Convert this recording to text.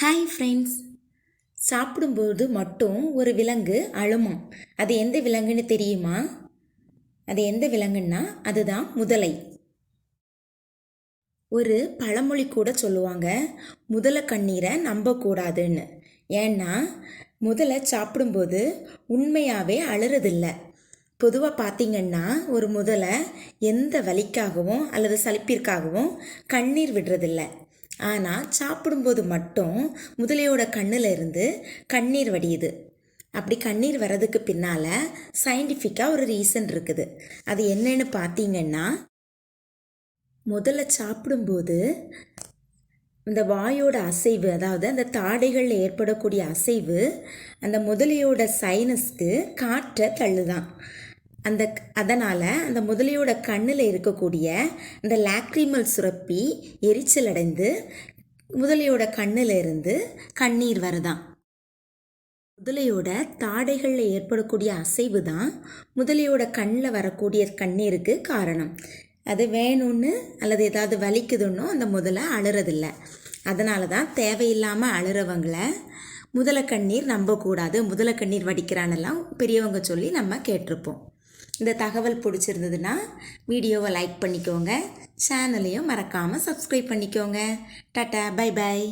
Hi friends சாப்பிடும்போது மட்டும் ஒரு விலங்கு அழுமா அது எந்த விலங்குன்னு தெரியுமா? அது எந்த விலங்குன்னா அதுதான் முதலை. ஒரு பழமொழி கூட சொல்லுவாங்க முதலை கண்ணீரை நம்பக்கூடாதுன்னு. ஏன்னா முதலை சாப்பிடும்போது உண்மையாகவே அழுறதில்ல. பொதுவாக பார்த்தீங்கன்னா ஒரு முதலை எந்த வலிக்காகவும் அல்லது சலிப்பிற்காகவும் கண்ணீர் விடுறதில்ல. ஆனால் சாப்பிடும்போது மட்டும் முதலையோட கண்ணில் இருந்து கண்ணீர் வடியுது. அப்படி கண்ணீர் வர்றதுக்கு பின்னால் சயின்டிஃபிக்காக ஒரு ரீசன் இருக்குது. அது என்னன்னு பார்த்தீங்கன்னா முதல்ல சாப்பிடும்போது இந்த வாயோட அசைவு அதாவது அந்த தாடைகளில் ஏற்படக்கூடிய அசைவு அந்த முதலையோட சைனஸ்க்கு காற்றை தள்ளுதான். அந்த அதனால் அந்த முதலையோட கண்ணில் இருக்கக்கூடிய இந்த லாக்ரிமல் சுரப்பி எரிச்சல் அடைந்து முதலையோட கண்ணில் இருந்து கண்ணீர் வருதான். முதலையோட தாடைகளில் ஏற்படக்கூடிய அசைவு தான் முதலையோட கண்ணில் வரக்கூடிய கண்ணீருக்கு காரணம். அது வேணும்னு அல்லது ஏதாவது வலிக்குதுன்னோ அந்த முதலை அழுறதில்ல. அதனால தான் தேவையில்லாமல் அழுறவங்களை முதலை கண்ணீர் நம்பக்கூடாது. முதலை கண்ணீர் வடிக்கிறானெல்லாம் பெரியவங்க சொல்லி நம்ம கேட்டிருப்போம். இந்த தகவல் பிடிச்சிருந்ததுன்னா வீடியோவை லைக் பண்ணிக்கோங்க. சேனலையும் மறக்காமல் சப்ஸ்கிரைப் பண்ணிக்கோங்க. Tata bye bye.